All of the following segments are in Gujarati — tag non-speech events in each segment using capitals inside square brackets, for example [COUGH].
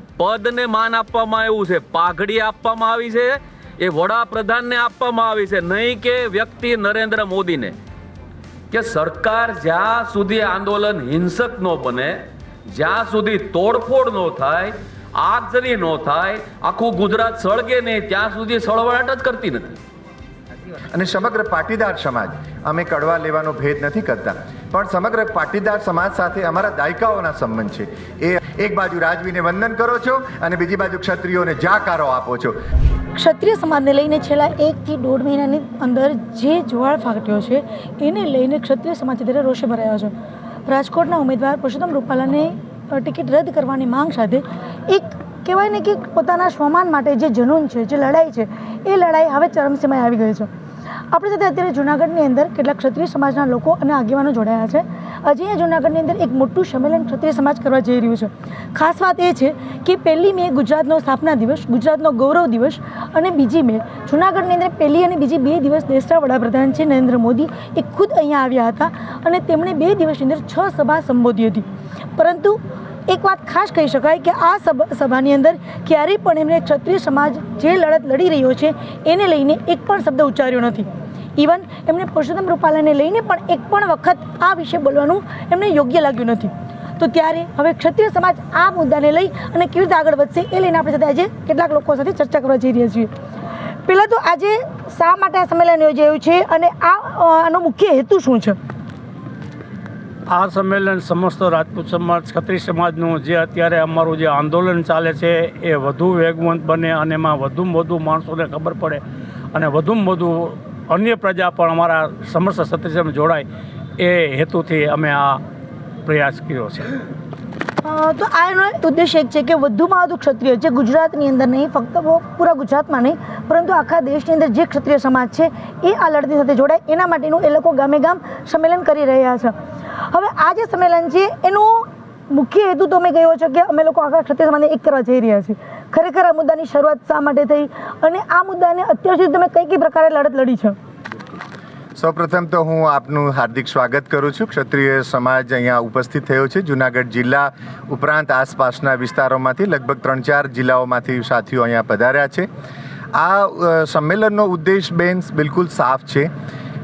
પદને માન આપવામાં આવ્યું છે, પાઘડી આપવામાં આવી છે, એ વડાપ્રધાનને આપવામાં આવી છે, નહીં કે વ્યક્તિ નરેન્દ્ર મોદીને. કે સરકાર જ્યાં સુધી આંદોલન હિંસક ન બને, જ્યાં સુધી તોડફોડ ન થાય આગજરી ન થાય, આખું ગુજરાત સળગે નહીં, ત્યાં સુધી સળવળાટ જ કરતી નથી. અને સમગ્ર પાટીદાર સમાજ, અમે કડવા લેવાનો ભેદ નથી કરતા. પણ સમગ્ર પાટીદાર સમાજ સાથે અમારા દાયકાઓના સંબંધ છે. એ એક બાજુ રાજવીને વંદન કરો છો અને બીજી બાજુ ક્ષત્રિયોને જાકારો આપો છો. ક્ષત્રિય સમાજને લઈને છેલ્લા એકથી દોઢ મહિનાની અંદર જે જ્વાળ ફાટ્યો છે, એને લઈને ક્ષત્રિય સમાજ અત્યારે રોષે ભરાયો છે. રાજકોટના ઉમેદવાર પુરુષોત્તમ રૂપાલાને ટિકિટ રદ કરવાની માંગ સાથે એક કહેવાય ને કે પોતાના સ્વમાન માટે જે જનૂન છે, જે લડાઈ છે, એ લડાઈ હવે ચરમસીમાએ આવી ગઈ છે. આપણી સાથે અત્યારે જૂનાગઢની અંદર કેટલાક ક્ષત્રિય સમાજના લોકો અને આગેવાનો જોડાયા છે. હજી અહીંયા જૂનાગઢની અંદર એક મોટું સંમેલન ક્ષત્રિય સમાજ કરવા જઈ રહ્યું છે. ખાસ વાત એ છે કે પહેલી મે ગુજરાતનો સ્થાપના દિવસ, ગુજરાતનો ગૌરવ દિવસ અને બીજી મે જૂનાગઢની અંદર પહેલી અને બીજી બે દિવસ દેશના વડાપ્રધાન છે નરેન્દ્ર મોદી એ ખુદ અહીંયા આવ્યા હતા અને તેમણે બે દિવસની અંદર છ સભા સંબોધી હતી. પરંતુ એક વાત ખાસ કહી શકાય કે આ સભ સભાની અંદર ક્યારેય પણ એમણે ક્ષત્રિય સમાજ જે લડત લડી રહ્યો છે, એને લઈને એક પણ શબ્દ ઉચ્ચાર્યો નથી. ઇવન એમણે પુરુષોત્તમ રૂપાલાને લઈને પણ એક પણ વખત આ વિશે બોલવાનું એમને યોગ્ય લાગ્યું નથી. તો ત્યારે હવે ક્ષત્રિય સમાજ આ મુદ્દાને લઈ અને કેવી રીતે આગળ વધશે એ લઈને આપણી સાથે આજે કેટલાક લોકો સાથે ચર્ચા કરવા જઈ રહ્યા છીએ. પહેલાં તો આજે શા માટે આ સંમેલન યોજાયું છે અને આ આનો મુખ્ય હેતુ શું છે? આ સંમેલન સમસ્ત રાજપૂત સમાજ, ક્ષત્રિય સમાજનું જે અત્યારે અમારું જે આંદોલન ચાલે છે, એ વધુ વેગવંત બને અને એમાં વધુમાં વધુ માણસોને ખબર પડે અને વધુમાં વધુ અન્ય પ્રજા પણ અમારા સમસ્ત ક્ષત્રિય જોડાય એ હેતુથી અમે આ પ્રયાસ કર્યો છે. તો આનો ઉદ્દેશ એક છે કે વધુમાં વધુ ક્ષત્રિય, જે ગુજરાતની અંદર નહીં, ફક્ત પૂરા ગુજરાતમાં નહીં, પરંતુ આખા દેશની અંદર જે ક્ષત્રિય સમાજ છે, એ આ લડતી સાથે જોડાય. એના માટેનું એ લોકો ગામે ગામ સંમેલન કરી રહ્યા છે. હવે આ જે સંમેલન છે, એનું મુખ્ય હેતુ તો અમે કહ્યો છે કે અમે લોકો આખા ક્ષત્રિય સમાજને એક કરવા જઈ રહ્યા છીએ. ખરેખર આ મુદ્દાની શરૂઆત શા માટે થઈ? અને આ મુદ્દાને અત્યાર સુધી તમે કઈ કઈ પ્રકારે લડત લડી છે? સૌપ્રથમ તો હું આપનું હાર્દિક સ્વાગત કરું છું. ક્ષત્રિય સમાજ અહીંયા ઉપસ્થિત થયો છે. જુનાગઢ જિલ્લા ઉપરાંત આસપાસના વિસ્તારોમાંથી લગભગ ત્રણ ચાર જિલ્લાઓમાંથી સાથીઓ અહીંયા પધાર્યા છે. આ સંમેલનનો ઉદ્દેશ બેન બિલકુલ સાફ છે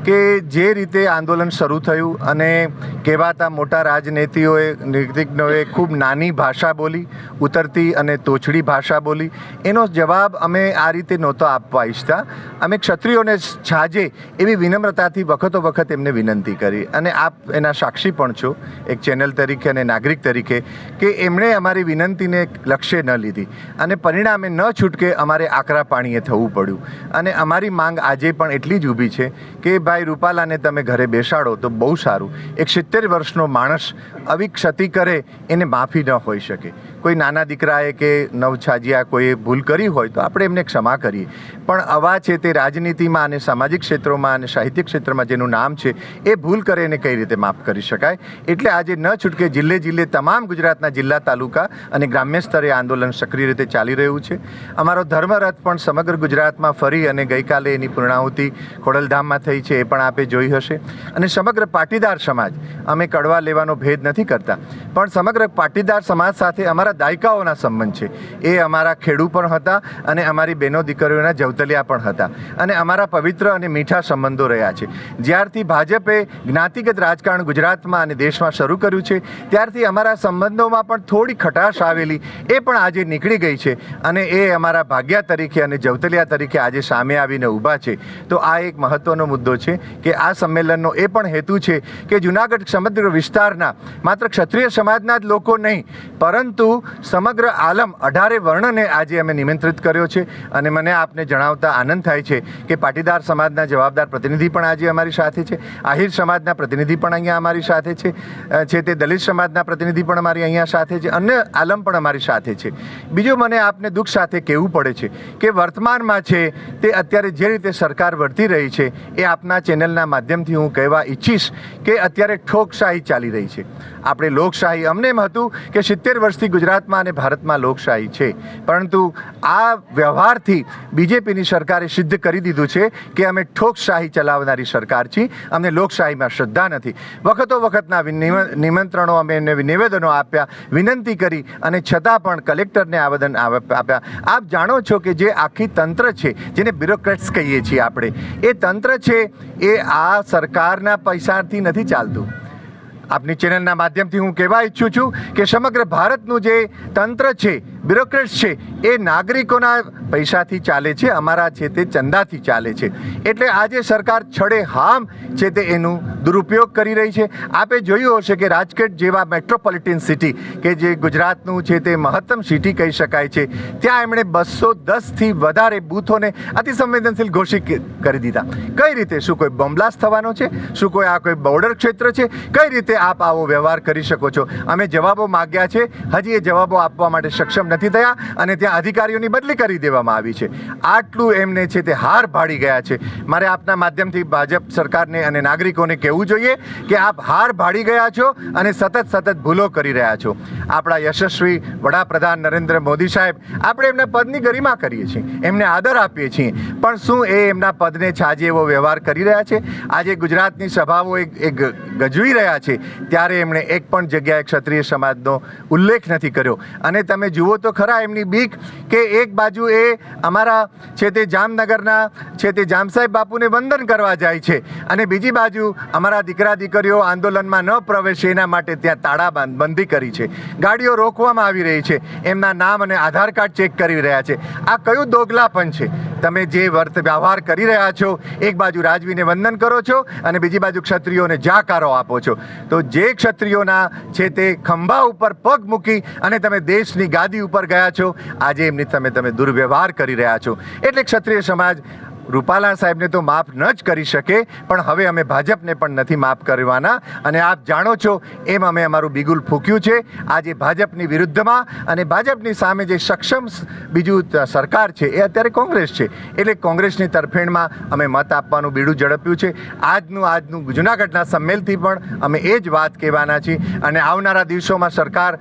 કે જે રીતે આંદોલન શરૂ થયું અને કહેવાતા મોટા રાજનીતિઓએ નીતિજ્ઞોએ ખૂબ નાની ભાષા બોલી, ઉતરતી અને તોછડી ભાષા બોલી, એનો જવાબ અમે આ રીતે નહોતો આપવા ઈચ્છતા. અમે ક્ષત્રિયોને છાજે એવી વિનમ્રતાથી વખતો વખત એમને વિનંતી કરી. અને આપ એના સાક્ષી પણ છો, એક ચેનલ તરીકે અને નાગરિક તરીકે, કે એમણે અમારી વિનંતીને લક્ષ્ય ન લીધી. અને પરિણામે ન છૂટકે અમારે આકરા પાણીએ થવું પડ્યું. અને અમારી માંગ આજે પણ એટલી જ ઊભી છે કે ભાઈ રૂપાલાને તમે ઘરે બેસાડો તો બહુ સારું. એક સિત્તેર વર્ષનો માણસ આવી ક્ષતિ કરે, એને માફી ન હોઈ શકે. કોઈ નાના દીકરાએ કે નવછાજિયા કોઈએ ભૂલ કરી હોય તો આપણે એમને ક્ષમા કરીએ. પણ આવા છે તે રાજનીતિમાં અને સામાજિક ક્ષેત્રોમાં અને સાહિત્યિક ક્ષેત્રમાં જેનું નામ છે, એ ભૂલ કરે એને કઈ રીતે માફ કરી શકાય? એટલે આજે ન છૂટકે જિલ્લે જિલ્લે તમામ ગુજરાતના જિલ્લા, તાલુકા અને ગ્રામ્ય સ્તરે આંદોલન સક્રિય રીતે ચાલી રહ્યું છે. અમારો ધર્મરથ પણ સમગ્ર ગુજરાતમાં ફરી અને ગઈકાલે એની પૂર્ણાહુતિ ખોડલધામમાં થઈ છે, એ પણ આપે જોઈ હશે. અને સમગ્ર પાટીદાર સમાજ, અમે કડવા લેવાનો ભેદ નથી કરતા. પણ સમગ્ર પાટીદાર સમાજ સાથે અમારા દાયકાઓના સંબંધ છે. એ અમારા ખેડૂ પણ હતા અને અમારી બહેનો દીકરીઓના જવતલિયા પણ હતા. અને અમારા પવિત્ર અને મીઠા સંબંધો રહ્યા છે. જ્યારથી ભાજપે જ્ઞાતિગત રાજકારણ ગુજરાતમાં અને દેશમાં શરૂ કર્યું છે, ત્યારથી અમારા સંબંધોમાં પણ થોડી ખટાશ આવેલી, એ પણ આજે નીકળી ગઈ છે. અને એ અમારા ભાગ્યા તરીકે અને જવતલિયા તરીકે આજે સામે આવીને ઊભા છે. તો આ એક મહત્વનો મુદ્દો છે કે આ સંમેલનનો એ પણ હેતુ છે કે જુનાગઢ સમગ્ર વિસ્તારના, માત્ર ક્ષત્રિય સમાજના જ લોકો નહીં, પરંતુ સમગ્ર આલમ અઢારે વર્ણને આજે અમે નિમંત્રિત કર્યો છે અને મને આપને જણાવતા આનંદ થાય છે કે પાટીદાર સમાજના જવાબદાર પ્રતિનિધિ પણ આજે અમારી સાથે છે. આહિર સમાજના પ્રતિનિધિ પણ અહીંયા અમારી સાથે છે. છે તે દલિત સમાજના પ્રતિનિધિ પણ અમારી અહીંયા સાથે છે. અન્ય આલમ પણ અમારી સાથે છે. બીજું મને આપને દુઃખ સાથે કહેવું પડે છે કે વર્તમાનમાં છે તે અત્યારે જે રીતે સરકાર વર્તી રહી છે એ આપના ચેનલના માધ્યમથી હું કહેવા ઈચ્છીશ કે અત્યારે ઠોકશાહી ચાલી રહી છે. આપણે લોકશાહી અમને એમ હતું કે સિત્તેર વર્ષથી ગુજરાતમાં અને ભારતમાં લોકશાહી છે. પરંતુ આ વ્યવહારથી બીજેપીની સરકારે સિદ્ધ કરી દીધું છે કે અમે ઠોકશાહી ચલાવનારી સરકાર છીએ. અમને લોકશાહીમાં શ્રદ્ધા નથી. વખતો વખતના નિમંત્રણો અમે એમને નિવેદનો આપ્યા, વિનંતી કરી અને છતાં પણ કલેક્ટરને આવેદન આવ- આપ્યા. આપ જાણો છો કે જે આખી તંત્ર છે, જેને બ્યુરોક્રેટ્સ કહીએ છીએ આપણે, એ તંત્ર છે, એ આ સરકારના પૈસાથી નથી ચાલતું. આપની ચેનલના માધ્યમથી હું કહેવા ઈચ્છું છું કે સમગ્ર ભારતનું જે તંત્ર છે બ્યુરોક્રેટ્સ છે, એ નાગરિકોના પૈસાથી ચાલે છે, અમારા છે તે ચંદાથી ચાલે છે. એટલે આજે સરકાર છડે હામ છે તે એનું દુરુપયોગ કરી રહી છે. આપે જોયું હશે કે રાજકોટ જેવા મેટ્રોપોલિટન સિટી કે જે ગુજરાતનું છે તે મહત્તમ સિટી કહી શકાય છે, ત્યાં એમણે બસો દસથી વધારે બૂથોને અતિસંવેદનશીલ ઘોષિત કરી દીધા. કઈ રીતે? શું કોઈ બોમ્બલાસ થવાનો છે? શું કોઈ આ કોઈ બોર્ડર ક્ષેત્ર છે? કઈ રીતે આપ આવો વ્યવહાર કરી શકો છો? અમે જવાબો માગ્યા છે. હજી એ જવાબો આપવા માટે સક્ષમ નથી થયા અને ત્યાં અધિકારીઓની બદલી કરી દેવામાં આવી છે. આટલું એમને છે તે હાર ભાડી ગયા છે. મારે આપના માધ્યમથી ભાજપ સરકારને અને નાગરિકોને કહેવું જોઈએ કે આપ હાર ભાડી ગયા છો અને સતત સતત ભૂલો કરી રહ્યા છો. આપણા યશસ્વી વડાપ્રધાન નરેન્દ્ર મોદી સાહેબ, આપણે એમના પદની ગરિમા કરીએ છીએ. એમને આદર આપીએ છીએ. પણ શું એ એમના પદને છાજે એવો વ્યવહાર કરી રહ્યા છે? આજે ગુજરાતની સભાઓ એક ગજવી રહ્યા છે. ત્યારે એમણે એક પણ જગ્યાએ ક્ષત્રિય સમાજનો ઉલ્લેખ નથી કર્યો. અને તમે જુઓ તો ખરા એમની બીક કે એક બાજુ એ અમારા છે તે જામનગરના છે તે જામસાહેબ બાપુને વંદન કરવા જાય છે અને બીજી બાજુ અમારા દીકરા દીકરીઓ આંદોલનમાં ન પ્રવેશે એના માટે ત્યાં તાળા બાંધ- કરી છે. ગાડીઓ રોકવામાં આવી રહી છે. એમના નામ અને આધાર કાર્ડ ચેક કરી રહ્યા છે. આ કયું દોગલાપણ છે? તમે જે વર્ત વ્યવહાર કરી રહ્યા છો, એક બાજુ રાજવીને વંદન કરો છો અને બીજી બાજુ ક્ષત્રિયોને જાકારો આપો છો. તો જે ક્ષત્રિયોના છે તે ખંભા ઉપર પગ મૂકી અને તમે દેશની ગાદી ઉપર ગયા છો. આજે એમની તમે તમે દુર્વ્યવહાર કરી રહ્યા છો. એટલે ક્ષત્રિય સમાજ રૂપાલા સાહેબને તો માફ ન જ કરી શકે, પણ હવે અમે ભાજપને પણ નથી માફ કરવાના. અને આપ જાણો છો, એમ અમે અમારું બિગુલ ફૂક્યું છે. આજે ભાજપની વિરુદ્ધમાં અને ભાજપની સામે જે સક્ષમ બીજું સરકાર છે, એ અત્યારે કોંગ્રેસ છે. એટલે કોંગ્રેસની તરફેણમાં અમે મત આપવાનું બીડું ઝડપ્યું છે. આજનું આજનું જુનાગઢના સંમેલથી પણ અમે એ જ વાત કહેવાના છીએ. અને આવનારા દિવસોમાં સરકાર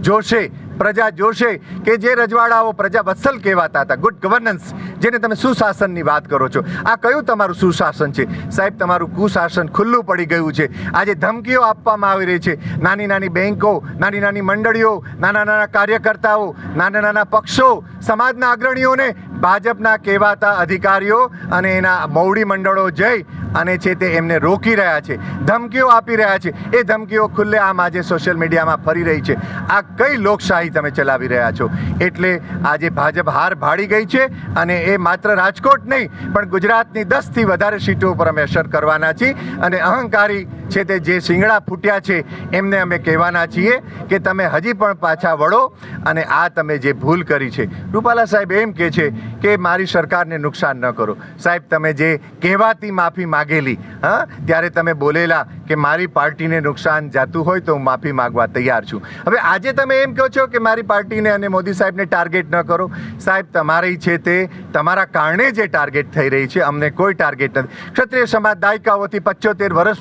જોશે પ્રજા જોશે કે જે રજવાડાઓ પ્રજા વત્સલ કહેવાતા હતા. ગુડ ગવર્નન્સ જેને તમે સુશાસનની વાત કરો છો. આ કયું તમારું સુશાસન છે? સાહેબ, તમારું કુશાસન ખુલ્લું પડી ગયું છે. આજે ધમકીઓ આપવામાં આવી રહી છે. નાની નાની બેન્કો નાની નાની મંડળીઓ, નાના નાના કાર્યકર્તાઓ, નાના નાના પક્ષો, સમાજના અગ્રણીઓને ભાજપના કહેવાતા અધિકારીઓ અને એના મૌડી મંડળો જઈ અને છે તે એમને રોકી રહ્યા છે, ધમકીઓ આપી રહ્યા છે. એ ધમકીઓ ખુલ્લે આમ આજે સોશિયલ મીડિયામાં ફરી રહી છે. આ કઈ લોકશાહી તમે ચલાવી રહ્યા છો? એટલે આજે ભાજપ હાર ભાડી ગઈ છે અને એ માત્ર રાજકોટ નહીં, પણ ગુજરાતની દસથી વધારે સીટો ઉપર અમે અસર કરવાના છીએ અને અહંકારી છે તે જે શિંગડા ફૂટ્યા છે, એમને અમે કહેવાના છીએ કે તમે હજી પણ પાછા વળો અને આ તમે જે ભૂલ કરી છે. રૂપાલા સાહેબ એમ કહે છે કે મારી સરકારને નુકસાન ન કરો. સાહેબ, તમે જે કહેવાતી માફી માગેલી, હા? ત્યારે તમે બોલેલા કે મારી પાર્ટીને નુકસાન જાતું હોય તો હું માફી માગવા તૈયાર છું. હવે આજે તમે એમ કહો છો કે મારી પાર્ટીને અને મોદી સાહેબને ટાર્ગેટ ન કરો. સાહેબ, તમારી છે તે, તમારા કારણે જે ટાર્ગેટ થઈ રહી છે, અમને કોઈ ટાર્ગેટ નથી. ક્ષત્રિય સમાજ દાયકાઓથી પચોતેર વર્ષ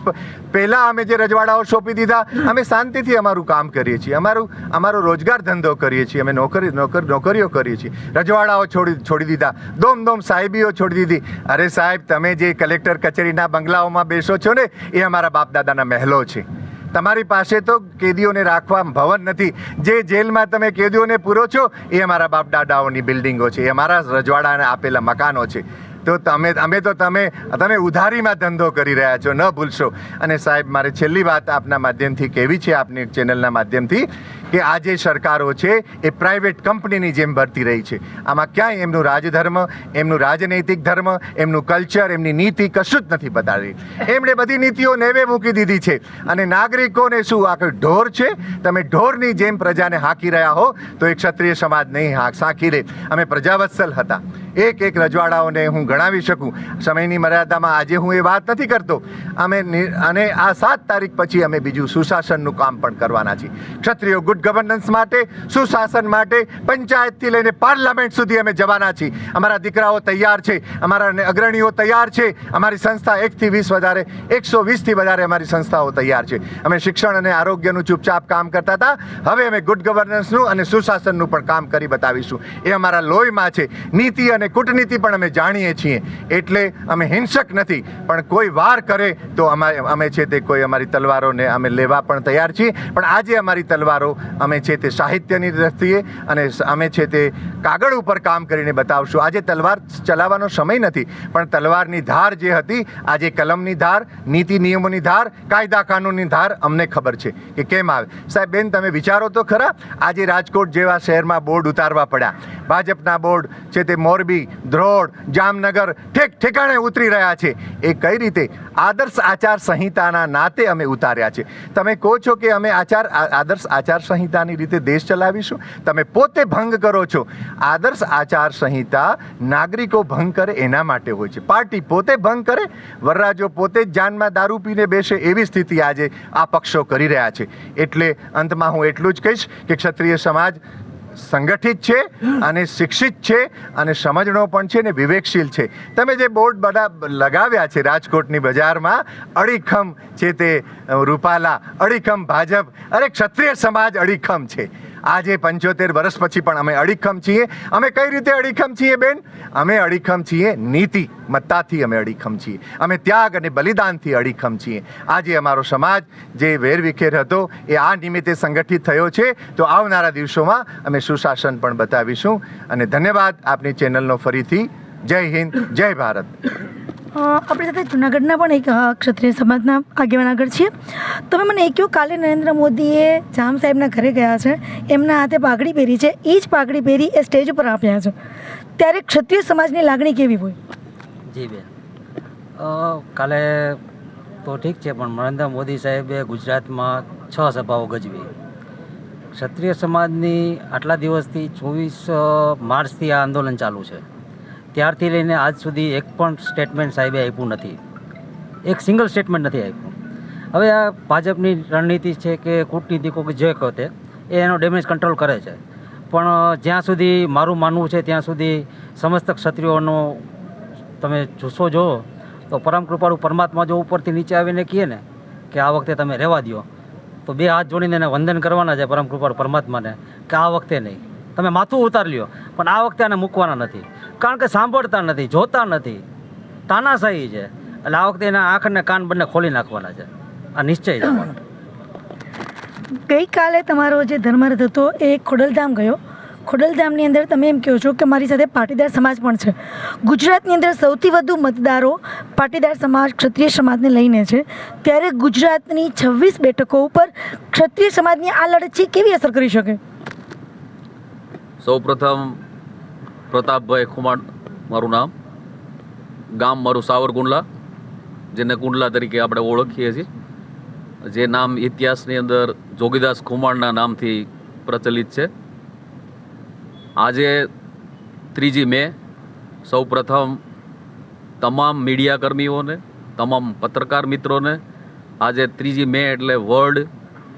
પહેલાં અમે જે રજવાડાઓ સોંપી દીધા, અમે શાંતિથી અમારું કામ કરીએ છીએ. અમારું, અમારો રોજગાર ધંધો કરીએ છીએ. અમે નોકરી, નોકર, નોકરીઓ કરીએ છીએ. રજવાડાઓ છોડી છોડી દીધા. દોમ દોમ સાહેબીઓ છોડી દીધી. અરે સાહેબ, તમે જે કલેક્ટર કચેરીના બંગલાઓમાં બેસો છો ને, એ અમારા બાપ દાદાના મહેલો છે. તમારી પાસે તો કેદીઓને રાખવા ભવન નથી. જે જેલમાં તમે કેદીઓને પૂરો છો, એ અમારા બાપ દાદાઓની બિલ્ડિંગો છે. એ અમારા રજવાડાને આપેલા મકાનો છે. તો તમે, અમે તો તમે તમે ઉધારીમાં ધંધો કરી રહ્યા છો, ન ભૂલશો. અને સાહેબ, મારે છેલ્લી વાત આપના માધ્યમથી કેવી છે આપની ચેનલના માધ્યમથી? કે આ જે સરકારો છે, એ પ્રાઇવેટ કંપનીની જેમ ભરતી રહી છે. આમાં ક્યાંય એમનું રાજધર્મ, એમનું રાજનૈતિક ધર્મ, એમનું કલ્ચર એમની નીતિ કશું જ નથી બતાવી. એમણે બધી નીતિઓ નેવે મૂકી દીધી છે. અને નાગરિકોને શું આ કોઈ ઢોર છે? તમે ઢોરની જેમ પ્રજાને હાંકી રહ્યા હો, તો એ ક્ષત્રિય સમાજ નહીં હાંક સાંકી લે. અમે પ્રજાવત્સલ હતા. એક એક રજવાડાઓને હું ગણાવી શકું. સમયની મર્યાદામાં આજે હું એ વાત નથી કરતો. અમે અને આ સાત તારીખ પછી અમે બીજું સુશાસનનું કામ પણ કરવાના છીએ. ક્ષત્રિયો ગુડ ગવર્નન્સ માટે, સુશાસન માટે, પંચાયતથી લઈને પાર્લામેન્ટ સુધી અમે જવાના છીએ. અમારા દીકરાઓ તૈયાર છે, અમારા અગ્રણીઓ તૈયાર છે, અમારી સંસ્થા એકથી વીસ વધારે, એકસો વીસથી વધારે અમારી સંસ્થાઓ તૈયાર છે. અમે શિક્ષણ અને આરોગ્યનું ચૂપચાપ કામ કરતા હતા. હવે અમે ગુડ ગવર્નન્સનું અને સુશાસનનું પણ કામ કરી બતાવીશું. એ અમારા લોહીમાં છે. નીતિ અને કૂટનીતિ પણ અમે જાણીએ છીએ. એટલે અમે હિંસક નથી, પણ કોઈ વાર કરે તો અમારે અમે છે તે કોઈ અમારી તલવારોને અમે લેવા પણ તૈયાર છીએ. પણ આજે અમારી તલવારો અમે છે તે સાહિત્યની દ્રષ્ટિએ અને અમે છે તે કાગળ ઉપર કામ કરીને બતાવશું. આજે તલવાર ચલાવવાનો સમય નથી, પણ તલવારની ધાર જે હતી, આજે કલમની ધાર, નીતિ નિયમોની ધાર, કાયદા કાનૂનની ધાર અમને ખબર છે કે કેમ આવે. સાહેબ, બેન, તમે વિચારો તો ખરા, આજે રાજકોટ જેવા શહેરમાં બોર્ડ ઉતારવા પડ્યા. ભાજપના બોર્ડ છે તે મોરબી, ધ્રોડ, જામનગર ઠેક ઠેકાણે ઉતરી રહ્યા છે. એ કઈ રીતે? આદર્શ આચાર સંહિતાના નાતે અમે ઉતાર્યા છે. તમે કહો છો કે અમે આચાર આદર્શ આચાર સંહિતાની રીતે દેશ ચલાવીશું. તમે પોતે ભંગ કરો છો. આદર્શ આચાર સંહિતા નાગરિકો ભંગ કરે એના માટે હોય છે. પાર્ટી પોતે ભંગ કરે, વરરાજો પોતે જ જાનમાં દારૂ પીને બેસે એવી સ્થિતિ આજે આ પક્ષો કરી રહ્યા છે. એટલે અંતમાં હું એટલું જ કહીશ કે ક્ષત્રિય સમાજ સંગઠિત છે અને શિક્ષિત છે અને સમજણો પણ છે ને વિવેકશીલ છે. તમે જે બોર્ડ બધા લગાવ્યા છે રાજકોટની બજારમાં, અડીખમ છે તે રૂપાલા, અડીખમ ભાજપ, અરે ક્ષત્રિય સમાજ અડીખમ છે. આજે પંચોતેર વર્ષ પછી પણ અમે અડીખમ છીએ. અમે કઈ રીતે અડીખમ છીએ બેન? અમે અડીખમ છીએ નીતિ મત્તાથી અમે અડીખમ છીએ. અમે ત્યાગ અને બલિદાનથી અડીખમ છીએ. આજે અમારો સમાજ જે વેરવિખેર હતો, એ આ નિમિત્તે સંગઠિત થયો છે. તો આવનારા દિવસોમાં અમે સુશાસન પણ બતાવીશું. અને ધન્યવાદ આપની ચેનલનો ફરીથી. જય હિન્દ, જય ભારત. આપણી સાથે જૂનાગઢના પણ એક ક્ષત્રિય સમાજના આગેવાન આગળ છીએ. તમે મને એ કહો, કાલે નરેન્દ્ર મોદીએ જામ સાહેબના ઘરે ગયા છે, એમના હાથે પાઘડી પહેરી છે એ જ પાઘડી પહેરી એ સ્ટેજ ઉપર આપ્યા છે. ત્યારે ક્ષત્રિય સમાજની લાગણી કેવી હોય? જી બેન. કાલે તો ઠીક છે, પણ નરેન્દ્ર મોદી સાહેબે ગુજરાતમાં છ સભાઓ ગજવી ક્ષત્રિય સમાજની આટલા દિવસથી ચોવીસ માર્ચથી આ આંદોલન ચાલુ છે. ત્યારથી લઈને આજ સુધી એક પણ સ્ટેટમેન્ટ સાહેબે આપ્યું નથી. એક સિંગલ સ્ટેટમેન્ટ નથી આપ્યું. હવે આ ભાજપની રણનીતિ છે કે કૂટનીતિકો કે જે કહો એ એનો ડેમેજ કંટ્રોલ કરે છે. પણ જ્યાં સુધી મારું માનવું છે ત્યાં સુધી સમસ્ત ક્ષત્રિયોનો તમે જુસ્સો જુઓ, તો પરમ કૃપાળુ પરમાત્મા જો ઉપરથી નીચે આવીને કહે ને કે આ વખતે તમે રહેવા દો તો બે હાથ જોડીને એને વંદન કરવાના છે પરમ કૃપાળુ પરમાત્માને કે આ વખતે નહીં. તમે માથું ઉતાર લ્યો, પણ આ વખતે આને મૂકવાના નથી. કારણ કે સાંભળતા નથી જોતા નથી. તાનાશાહી છે. એટલે આ વખતે એના આંખ ને કાન બંને ખોલી નાખવાના છે. આ નિશ્ચય છે ગઈકાલે તમારો જે ધર્મરથ હતો એ ખોડલધામ ગયો. ખોડલધામની અંદર તમે એમ કહો છો કે મારી સાથે પાટીદાર સમાજ પણ છે. ગુજરાતની અંદર સૌથી વધુ મતદારો પાટીદાર સમાજ ક્ષત્રિય સમાજને લઈને છે. ત્યારે ગુજરાતની છવ્વીસ બેઠકો ઉપર ક્ષત્રિય સમાજની આ લડત છે કેવી અસર કરી શકે? સૌપ્રથમ પ્રતાપભાઈ ખુમાણ મારું નામ. ગામ મારું સાવરકુંડલા, જેને કુંડલા તરીકે આપણે ઓળખીએ છીએ. જે નામ ઇતિહાસની અંદર જોગીદાસ ખુમાણના નામથી પ્રચલિત છે. આજે ત્રીજી મે સૌપ્રથમ તમામ મીડિયા કર્મીઓને, તમામ પત્રકાર મિત્રોને આજે ત્રીજી મે એટલે વર્લ્ડ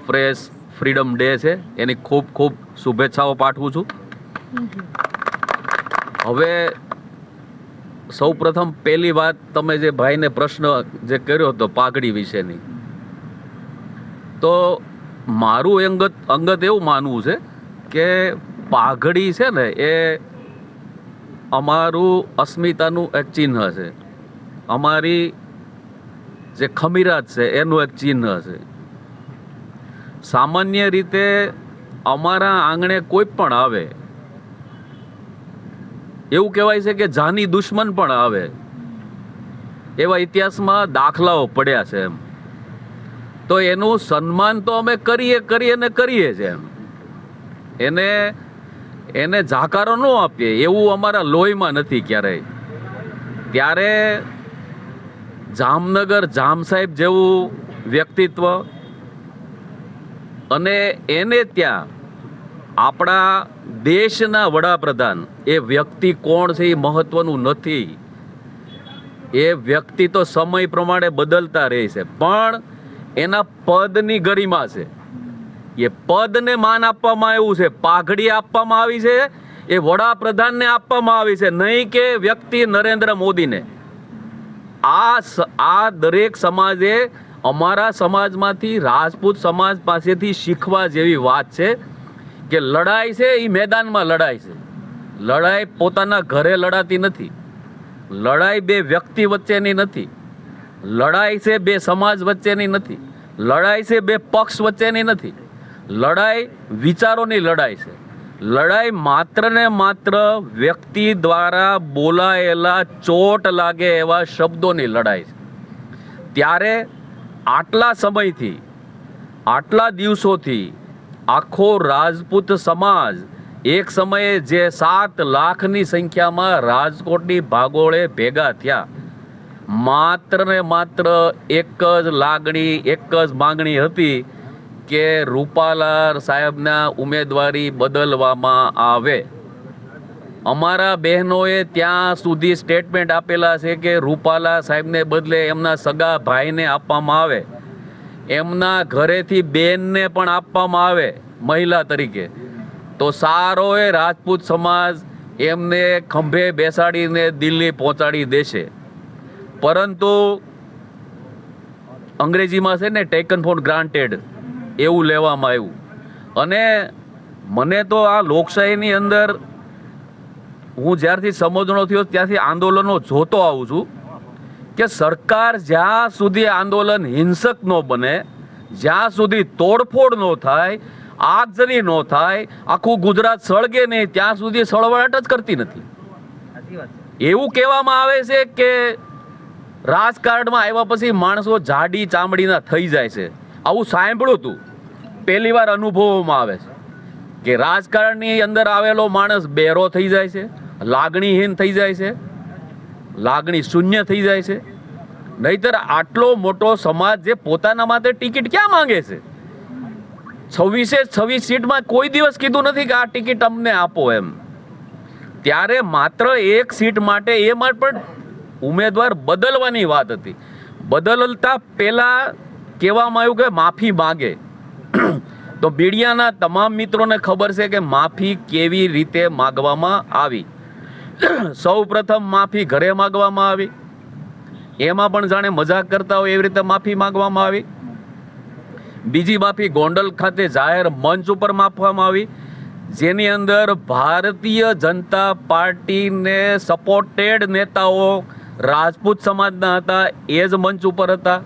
પ્રેસ ફ્રીડમ ડે છે. એની ખૂબ ખૂબ શુભેચ્છાઓ પાઠવું છું. હવે સૌપ્રથમ પહેલી વાત તમે જે ભાઈને પ્રશ્ન જે કર્યો હતો પાઘડી વિશેની, તો મારું અંગત અંગત એવું માનવું છે કે પાઘડી છે ને એ અમારું અસ્મિતાનું એક ચિહ્ન છે. અમારી જે ખમીરાત છે એનું એક ચિહ્ન છે. સામાન્ય રીતે અમારા આંગણે કોઈ પણ આવે એવું કહેવાય છે કે જાની દુશ્મન પણ આવે. એવા ઇતિહાસમાં દાખલાઓ પડ્યા છે એમ. તો એનું સન્માન તો અમે કરીએ કરીએ ને કરીએ છે એમ. એને એને જાકારો ન આપીએ, એવું અમારા લોહીમાં નથી ક્યારેય. ત્યારે જામનગર જામ સાહેબ જેવું વ્યક્તિત્વ અને એને ત્યાં આપણા દેશના વડાપ્રધાન, એ વ્યક્તિ કોણ છે એ મહત્વનું નથી. એ વ્યક્તિ તો સમય પ્રમાણે બદલતા રહે છે, પણ એના પદની ગરિમા છે. એ પદને માન આપવામાં આવ્યું છે, પાઘડી આપવામાં આવી છે, એ વડાપ્રધાનને આપવામાં આવી છે, નહીં કે વ્યક્તિ નરેન્દ્ર મોદીને. આ આ દરેક સમાજે અમારા સમાજમાંથી, રાજપૂત સમાજ પાસેથી શીખવા જેવી વાત છે. કે લડાઈ છે એ મેદાનમાં લડાઈ છે. લડાઈ પોતાના ઘરે લડાતી નથી. લડાઈ બે વ્યક્તિ વચ્ચેની નથી. લડાઈ છે બે સમાજ વચ્ચેની નથી. લડાઈ છે બે પક્ષ વચ્ચેની નથી. લડાઈ વિચારોની લડાઈ છે. લડાઈ માત્ર ને માત્ર વ્યક્તિ દ્વારા બોલાયેલા ચોટ લાગે એવા શબ્દોની લડાઈ છે. ત્યારે આટલા સમયથી, આટલા દિવસોથી આખો રાજપૂત સમાજ એક સમયે જે સાત લાખની સંખ્યામાં રાજકોટની ભાગોળે ભેગા થયા. માત્ર ને માત્ર એક જ લાગણી, એક જ માંગણી હતી કે રૂપાલા સાહેબના ઉમેદવારી બદલવામાં આવે. અમારા બહેનોએ ત્યાં સુધી સ્ટેટમેન્ટ આપેલા છે કે રૂપાલા સાહેબને બદલે એમના સગા ભાઈને આપવામાં આવે. એમના ઘરેથી બેનને પણ આપવામાં આવે, મહિલા તરીકે. તો સારો એ રાજપૂત સમાજ એમને ખંભે બેસાડીને દિલ્હી પહોંચાડી દેશે. પરંતુ અંગ્રેજીમાં છે ને ટેકન ફોર ગ્રાન્ટેડ એવું લેવામાં આવ્યું. અને મને તો આ લોકશાહીની અંદર હું જ્યારથી સમજણો થયો ત્યાંથી આંદોલનો જોતો આવું છું. કે સરકાર જ્યાં સુધી આંદોલન હિંસક ન બને જ્યાં સુધી તોડફોડ ન થાય આગજની ન થાય આખું ગુજરાત સળગે નહીં ત્યાં સુધી સળવળાટ જ કરતી નથી. એવું કહેવામાં આવે છે કે રાજકારણમાં આવ્યા પછી માણસો જાડી ચામડીના થઈ જાય છે. આવું સાંભળ્યું હતું પહેલી વાર અનુભવોમાં આવે છે કે રાજકારણની અંદર આવેલો માણસ બેરો થઈ જાય છે લાગણીહીન થઈ જાય છે લાગણી શૂન્ય થઈ જાય છે. નહીતર આટલો મોટો સમાજ જે પોતાના માટે ટિકિટ ક્યાં માંગે છે? છવ્વીસે છવ્વીસ સીટમાં કોઈ દિવસ કીધું નથી કે આ ટિકિટ અમને આપો એમ. ત્યારે માત્ર એક સીટ માટે એ પણ ઉમેદવાર બદલવાની વાત હતી. બદલતા પહેલા કહેવામાં આવ્યું કે માફી માગે. તો મીડિયાના તમામ મિત્રોને ખબર છે કે માફી કેવી રીતે માગવામાં આવી. [CLEARS THROAT] સૌ પ્રથમ માફી ઘરે માગવામાં આવી. એમાં પણ જાણે મજાક કરતા હોય એવી રીતે માફી માગવામાં આવી. બીજી માફી ગોંડલ ખાતે જાહેર મંચ ઉપર માપવામાં આવી. જેની અંદર ભારતીય જનતા પાર્ટીને સપોર્ટેડ નેતાઓ રાજપૂત સમાજના હતા, એ જ મંચ ઉપર હતા.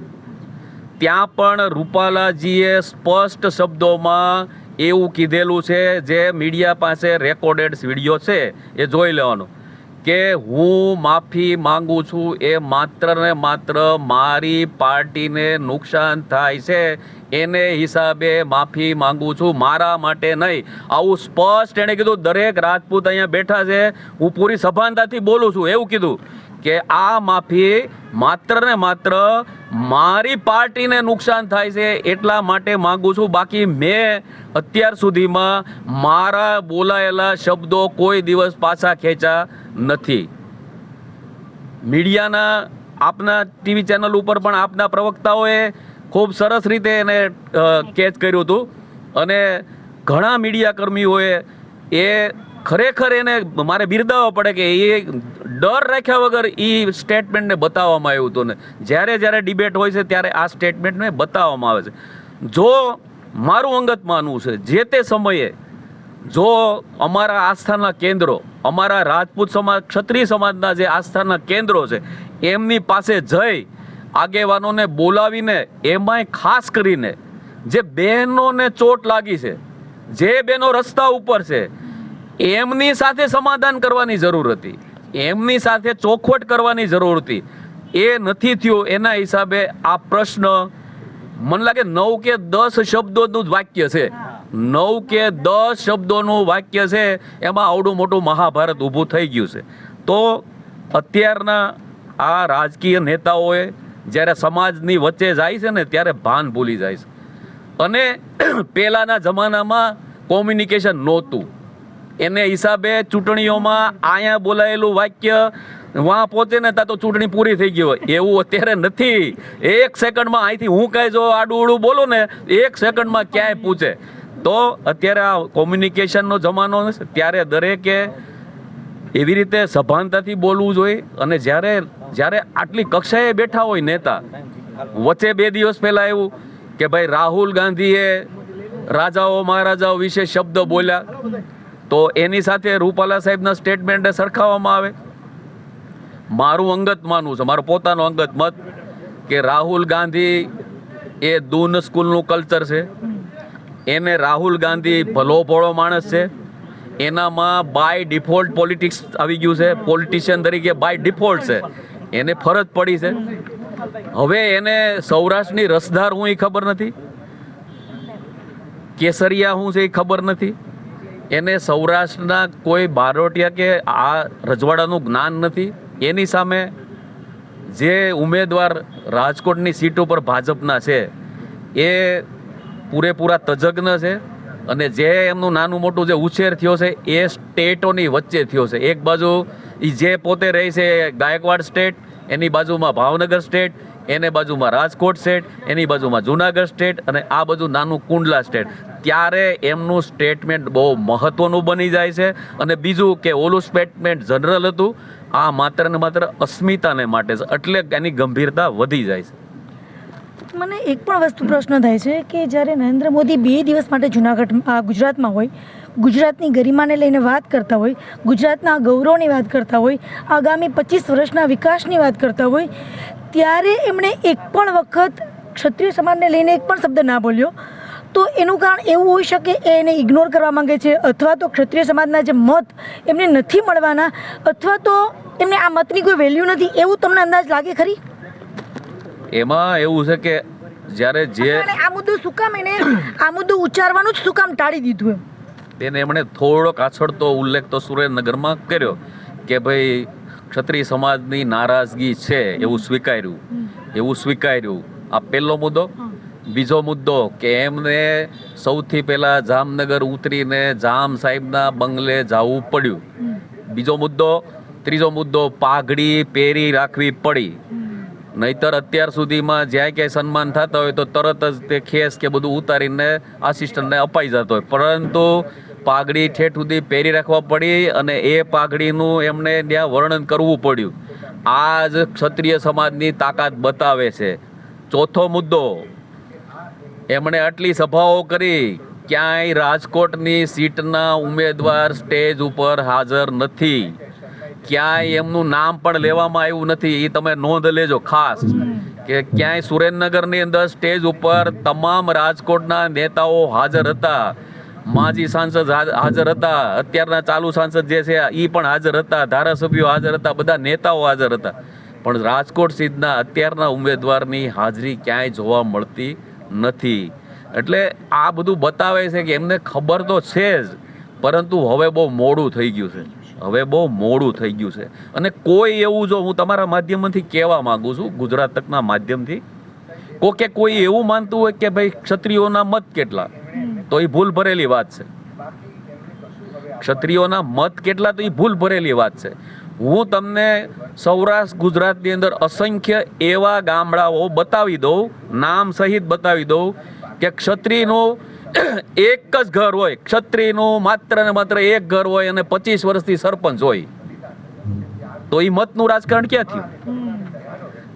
ત્યાં પણ રૂપાલાજીએ સ્પષ્ટ શબ્દોમાં એવું કીધેલું છે, જે મીડિયા પાસે રેકોર્ડેડ વીડિયો છે, એ જોઈ લેવાનો. કે હું માફી માંગુ છું એ માત્ર ને માત્ર મારી પાર્ટીને નુકસાન થાય છે. એને હિસાબે માફી માંગુ છું, મારા માટે નહીં. આવું સ્પષ્ટ એણે કીધું, દરેક રાજપૂત અહીંયા બેઠા છે. હું પૂરી સભાનતાથી બોલું છું, એવું કીધું. કે આ માફી માત્ર ને માત્ર મારી પાર્ટીને નુકસાન થાય છે એટલા માટે માંગુ છું. બાકી મેં અત્યાર સુધીમાં મારા બોલાયેલા શબ્દો કોઈ દિવસ પાછા ખેંચ્યા નથી. મીડિયાના આપના ટીવી ચેનલ ઉપર પણ આપના પ્રવક્તાઓએ ખૂબ સરસ રીતે એને કેચ કર્યું હતું. અને ઘણા મીડિયા કર્મીઓએ એ ખરેખર એને મારે બિરદાવવા પડે કે એ ડર રાખ્યા વગર એ સ્ટેટમેન્ટને બતાવવામાં આવ્યું હતું ને. જ્યારે જ્યારે ડિબેટ હોય છે ત્યારે આ સ્ટેટમેન્ટને બતાવવામાં આવે છે. જો મારું અંગત માનવું છે, જે તે સમયે જો અમારા આસ્થાના કેન્દ્રો, અમારા રાજપૂત સમાજ, ક્ષત્રિય સમાજના જે આસ્થાના કેન્દ્રો છે, એમની પાસે જઈ આગેવાનોને બોલાવીને, એમાંય ખાસ કરીને જે બહેનોને ચોટ લાગી છે, જે બહેનો રસ્તા ઉપર છે એમની સાથે સમાધાન કરવાની જરૂર હતી. એમની સાથે ચોખવટ કરવાની જરૂર હતી. એ નથી થયું, એના હિસાબે આ પ્રશ્ન મને લાગે નવ કે દસ શબ્દોનું વાક્ય છે. નવ કે દસ શબ્દોનું વાક્ય છે, એમાં આવડું મોટું મહાભારત ઊભું થઈ ગયું છે. તો અત્યારના આ રાજકીય નેતાઓએ જ્યારે સમાજની વચ્ચે જાય છે ને ત્યારે ભાન ભૂલી જાય છે. અને [CLEARS THROAT] પહેલાંના જમાનામાં કોમ્યુનિકેશન નહોતું. એને હિસાબે ચૂંટણીઓમાં અહીંયા બોલાયેલું વાક્ય, વાં પહોંચે ને ત્યાં તો ચૂંટણી પૂરી થઈ ગઈ હોય. એવું અત્યારે નથી. એક સેકન્ડમાં અહીંથી હું કાંઈ જો આડું ઉડું બોલું ને, એક સેકન્ડમાં ક્યાંય પૂછે. તો અત્યારે આ કોમ્યુનિકેશનનો જમાનો ત્યારે દરેકે એવી રીતે સભાનતાથી બોલવું જોઈએ અને જ્યારે જ્યારે આટલી કક્ષાએ બેઠા હોય નેતા, વચ્ચે બે દિવસ પહેલાં એવું કે ભાઈ રાહુલ ગાંધીએ રાજાઓ મહારાજાઓ વિશે શબ્દ બોલ્યા. તો એની સાથે રૂપાલા સાહેબના સ્ટેટમેન્ટને સરખાવવામાં આવે. મારું અંગત માનવું છે, મારો પોતાનો અંગત મત કે રાહુલ ગાંધી એ દૂન સ્કૂલનું કલ્ચર છે. એને રાહુલ ગાંધી ભલો ભોળો માણસ છે. એનામાં બાય ડિફોલ્ટ પોલિટિક્સ આવી ગયું છે. પોલિટિશિયન તરીકે બાય ડિફોલ્ટ છે. એને ફરજ પડી છે. હવે એને સૌરાષ્ટ્રની રસધાર હું એ ખબર નથી? કેસરિયા હું છે એ ખબર નથી? એને સૌરાષ્ટ્રના કોઈ બારોટિયા કે આ રજવાડાનું જ્ઞાન નથી. એની સામે જે ઉમેદવાર રાજકોટની સીટ ઉપર ભાજપના છે, એ પૂરેપૂરા તજજ્ઞ છે અને જે એમનું નાનું મોટું જે ઉછેર થયો છે, એ સ્ટેટોની વચ્ચે થયો છે. એક બાજુ એ જે પોતે રહી છે ગાયકવાડ સ્ટેટ, એની બાજુમાં ભાવનગર સ્ટેટ, એને બાજુમાં રાજકોટ સ્ટેટ, એની બાજુમાં જુનાગઢ સ્ટેટ અને આ બાજુ નાનું કુંડલા સ્ટેટ. ત્યારે એમનું સ્ટેટમેન્ટ બહુ મહત્વનું બની જાય છે. અને બીજું કે ઓલું સ્ટેટમેન્ટ જનરલ હતું, આ માત્ર ને માત્ર અસ્મિતાને માટે છે. એટલે એની ગંભીરતા વધી જાય છે. મને એક પણ વસ્તુ પ્રશ્ન થાય છે કે જ્યારે નરેન્દ્ર મોદી બે દિવસ માટે જુનાગઢ ગુજરાતમાં હોય, ગુજરાતની ગરિમાને લઈને વાત કરતા હોય, ગુજરાતના ગૌરવની વાત કરતા હોય, આગામી પચીસ વર્ષના વિકાસની વાત કરતા હોય, ત્યારે એમણે એક પણ વખત ક્ષત્રિય સમાજને લઈને એક પણ શબ્દ ના બોલ્યો. તો એનું કારણ એવું હોઈ શકે એ એને ઇગ્નોર કરવા માંગે છે અથવા તો ક્ષત્રિય સમાજના જે મત એમને નથી મળવાના અથવા તો એમને આ મતની કોઈ વેલ્યુ નથી. એવું તમને અંદાજ લાગે ખરી? એમાં એવું છે કે જ્યારે જે આ મુદ્દો શું કામ એને? આ મુદ્દો ઉચ્ચારવાનું જ શું કામ ટાળી દીધું એમ? તેને એમણે થોડોક આછળતો ઉલ્લેખ તો સુરેન્દ્રનગરમાં કર્યો કે ભાઈ ક્ષત્રિય સમાજની નારાજગી છે એવું સ્વીકાર્યું. એવું સ્વીકાર્યું. આ પહેલો મુદ્દો. બીજો મુદ્દો કે એમને સૌથી પહેલા જામનગર ઉતરીને જામ સાહેબના બંગલે જવું પડ્યું. બીજો મુદ્દો, ત્રીજો મુદ્દો, પાઘડી પહેરી રાખવી પડી. નહીતર અત્યાર સુધીમાં જ્યાં ક્યાંય સન્માન થતા હોય તો તરત જ તે ખેસ કે બધું ઉતારીને આસિસ્ટન્ટને અપાઈ જતો હોય. પરંતુ પાઘડી ઠેઠ સુધી પહેરી રાખવા પડી અને એ પાઘડીનું એમને ત્યાં વર્ણન કરવું પડ્યું. આ જ ક્ષત્રિય સમાજની તાકાત બતાવે છે. ચોથો મુદ્દો એમણે આટલી સભાઓ કરી, ક્યાંય રાજકોટની સીટના ઉમેદવાર સ્ટેજ ઉપર હાજર નથી. ક્યાંય એમનું નામ પણ લેવામાં આવ્યું નથી. એ તમે નોંધ લેજો ખાસ કે ક્યાંય સુરેન્દ્રનગરની અંદર સ્ટેજ ઉપર તમામ રાજકોટના નેતાઓ હાજર હતા. માજી સાંસદ હાજ- હાજર હતા. અત્યારના ચાલુ સાંસદ જે છે એ પણ હાજર હતા. ધારાસભ્યો હાજર હતા. બધા નેતાઓ હાજર હતા. પણ રાજકોટ સીટના અત્યારના ઉમેદવારની હાજરી ક્યાંય જોવા મળતી નથી. એટલે આ બધું બતાવે છે કે એમને ખબર તો છે જ, પરંતુ હવે બહુ મોડું થઈ ગયું છે. હવે બહુ મોડું થઈ ગયું છે. અને કોઈ એવું જો હું તમારા માધ્યમથી કહેવા માંગુ છું, ગુજરાત તકના માધ્યમથી, કોકે કોઈ એવું માનતું હોય કે ભાઈ ક્ષત્રિયોના મત કેટલા, તો એ ભૂલ ભરેલી વાત છે. ક્ષત્રિયોના મત કેટલા, તો એ ભૂલ ભરેલી વાત છે. હું તમને સૌરાષ્ટ્ર, ગુજરાતની અંદર અસંખ્ય એવા ગામડાઓ બતાવી દઉં, નામ સહિત બતાવી દઉં કે ક્ષત્રિયનું [CLEARS THROAT] એક જ ઘર હોય, ક્ષત્રિયનું માત્ર ને માત્ર એક ઘર હોય અને પચીસ વર્ષથી સરપંચ હોય. તો એ મતનું રાજકારણ ક્યાં થયું?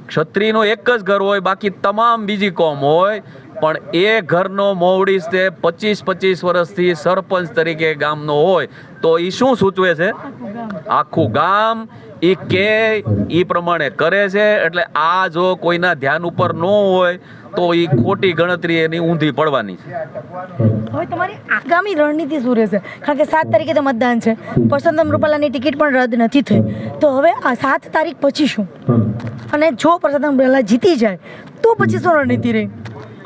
ક્ષત્રિયનો એક જ ઘર હોય, બાકી તમામ બીજી કોમ હોય. પણ એ ઘરનો મોવડીસ તે પચીસ પચીસ વર્ષથી સરપંચ તરીકે ગામનો હોય. તો એ શું સૂચવે છે? આખું ગામ એ કે એ પ્રમાણે કરે છે. એટલે આ જો કોઈના ધ્યાન ઉપર ન હોય તો એ ખોટી ગણતરી એની ઊંધી પડવાની છે. હવે તમારી આગામી રણનીતિ શું રહેશે? કારણ કે સાત તારીખે તો મતદાન છે. પરસોત્તમ રૂપાલાની ટિકિટ પણ રદ નથી થઈ. તો હવે આ સાત તારીખ પછી શું? અને જો પરસોત્તમ રૂપાલા જીતી જાય તો પછી શું રણનીતિ રહી?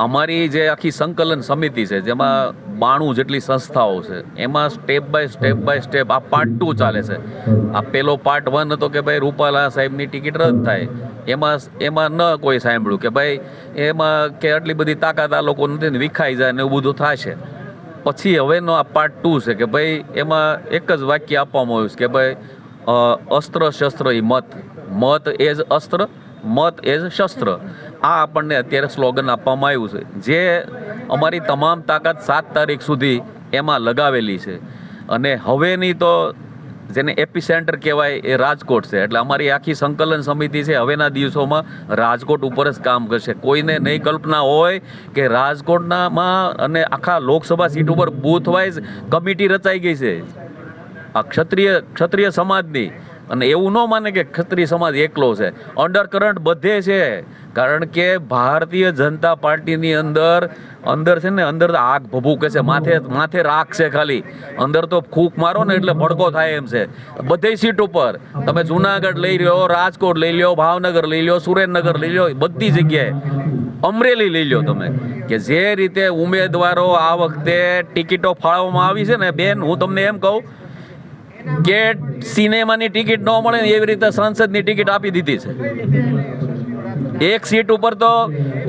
અમારી જે આખી સંકલન સમિતિ છે જેમાં બાણું જેટલી સંસ્થાઓ છે, એમાં step by step by step આ પાર્ટ ટુ ચાલે છે. આ પેલો પાર્ટ વન હતો કે ભાઈ રૂપાલા સાહેબની ટિકિટ રદ થાય. એમાં એમાં ન કોઈ સાંભળ્યું કે ભાઈ એમાં કે આટલી બધી તાકાત આ લોકો નથી ને વિખાઈ જાય ને એવું બધું થશે. પછી હવેનો આ પાર્ટ ટુ છે કે ભાઈ એમાં એક જ વાક્ય આપવામાં આવ્યું છે કે ભાઈ અસ્ત્ર શસ્ત્ર એ મત. મત એ જ અસ્ત્ર મત એઝ શસ્ત્ર. આ આપણને અત્યારે સ્લોગન આપવામાં આવ્યું છે. જે અમારી તમામ તાકાત સાત તારીખ સુધી એમાં લગાવેલી છે. અને હવેની તો જેને એપી સેન્ટર કહેવાય એ રાજકોટ છે. એટલે અમારી આખી સંકલન સમિતિ છે હવેના દિવસોમાં રાજકોટ ઉપર જ કામ કરશે. કોઈને નહીં કલ્પના હોય કે રાજકોટનામાં અને આખા લોકસભા સીટ ઉપર બૂથ વાઇઝ કમિટી રચાઈ ગઈ છે. આ ક્ષત્રિય ક્ષત્રિય સમાજની અને એવું ન માને કે ખત્રી સમાજ એકલો છે. અંડર કરંટ બધે છે. કારણ કે ભારતીય જનતા પાર્ટીની અંદર અંદર છે ને, અંદર આગ ભભૂકે છે, માથે માથે રાખ છે ખાલી. અંદર તો ફૂંક મારો ને એટલે ભડકો થાય એમ છે. બધી સીટ ઉપર. તમે જુનાગઢ લઈ લ્યો, રાજકોટ લઈ લ્યો, ભાવનગર લઈ લ્યો, સુરેન્દ્રનગર લઈ લ્યો, બધી જગ્યાએ અમરેલી લઈ લ્યો તમે. કે જે રીતે ઉમેદવારો આ વખતે ટિકિટો ફાળવવામાં આવી છે ને, બેન, હું તમને એમ કહું કે સિનેમાની ટિકિટ ન મળે ને એવી રીતે સંસદની ટિકિટ આપી દીધી છે. એક સીટ ઉપર તો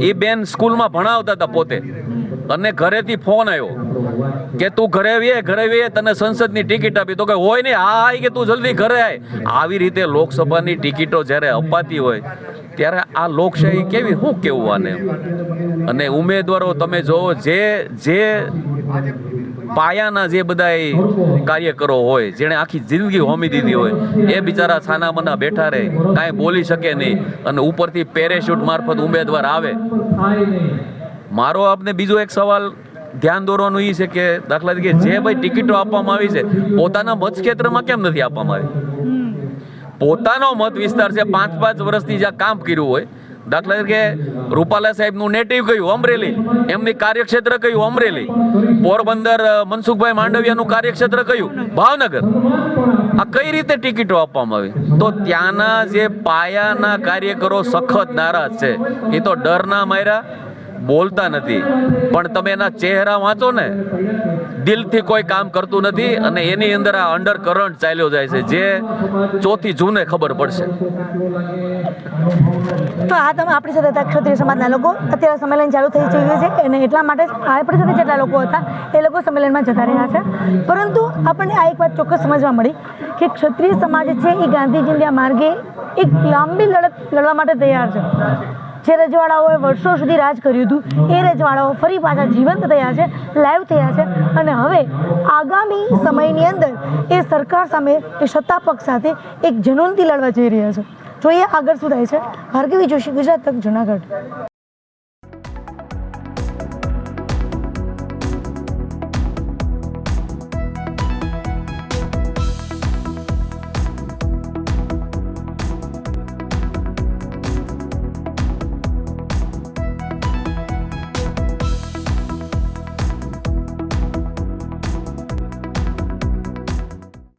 એ બેન સ્કૂલમાં ભણાવતા હતા પોતે. અને ઘરેથી ફોન આવ્યો કે તું ઘરે વે ઘરે વે તને સંસદની ટિકિટ આપી. તો કે હોય ને હા કે તું જલ્દી ઘરે આય. આવી રીતે લોકસભાની ટિકિટો જ્યારે અપાતી હોય ત્યારે આ લોકશાહી કેવી શું કેવું આને? અને ઉમેદવારો તમે જોવો, જે જે પાયાના જે બધા કાર્યકરો હોય, જેણે આખી જિંદગી હોમી દીધી હોય, એ બિચારા છાના મના બેઠા રહે, કાંઈ બોલી શકે નહીં અને ઉપરથી પેરેશૂટ મારફત ઉમેદવાર આવે. મારો આપને બીજો એક સવાલ, ધ્યાન દોરવાનું એ છે કે દાખલા તરીકે જે ભાઈ ટિકિટો આપવામાં આવી છે, પોતાના મત ક્ષેત્રમાં કેમ નથી આપવામાં આવી? પોતાનો મત વિસ્તાર છે. પાંચ પાંચ વર્ષથી જ્યાં કામ કર્યું હોય, દાખલા તરીકે રૂપાલા સાહેબનું નેટિવ કયું અમરેલી. એમની કાર્યક્ષેત્ર કયું અમરેલી. પોરબંદર મનસુખભાઈ માંડવિયાનું કાર્યક્ષેત્ર કયું ભાવનગર. આ કઈ રીતે ટિકિટો આપવામાં આવી? તો ત્યાંના જે પાયાના કાર્યકરો સખત નારાજ છે. એ તો ડરના માર્યા બોલતા નથી. પણ તમે એના ચહેરા વાંચો ને, દિલથી કોઈ કામ કરતું નથી અને એની અંદર આ અંડર કરંટ ચાલ્યો જાય છે, જે ચોથી જૂને ખબર પડશે. તો આ તમે આપણી સાથે હતા ક્ષત્રિય સમાજના લોકો. અત્યારે સંમેલન ચાલુ થઈ ચૂક્યું છે અને એટલા માટે આપણી સાથે જેટલા લોકો હતા, એ લોકો સંમેલનમાં જતા રહ્યા છે. પરંતુ આપણને આ એક વાત ચોક્કસ સમજવા મળી કે ક્ષત્રિય સમાજ છે એ ગાંધીજીના માર્ગે એક લાંબી લડત લડવા માટે તૈયાર છે. જે રજવાડાઓએ વર્ષો સુધી રાજ કર્યું હતું, એ રજવાડાઓ ફરી પાછા જીવંત થયા છે લાઈવ થયા છે અને હવે આગામી સમયની અંદર એ સરકાર સામે, એ સત્તા પક્ષ સાથે એક જનૂનથી લડવા જઈ રહ્યા છે. જોઈએ આગળ શું થાય છે. ભાર્ગવી જોશી, ગુજરાત તક, જુનાગઢ.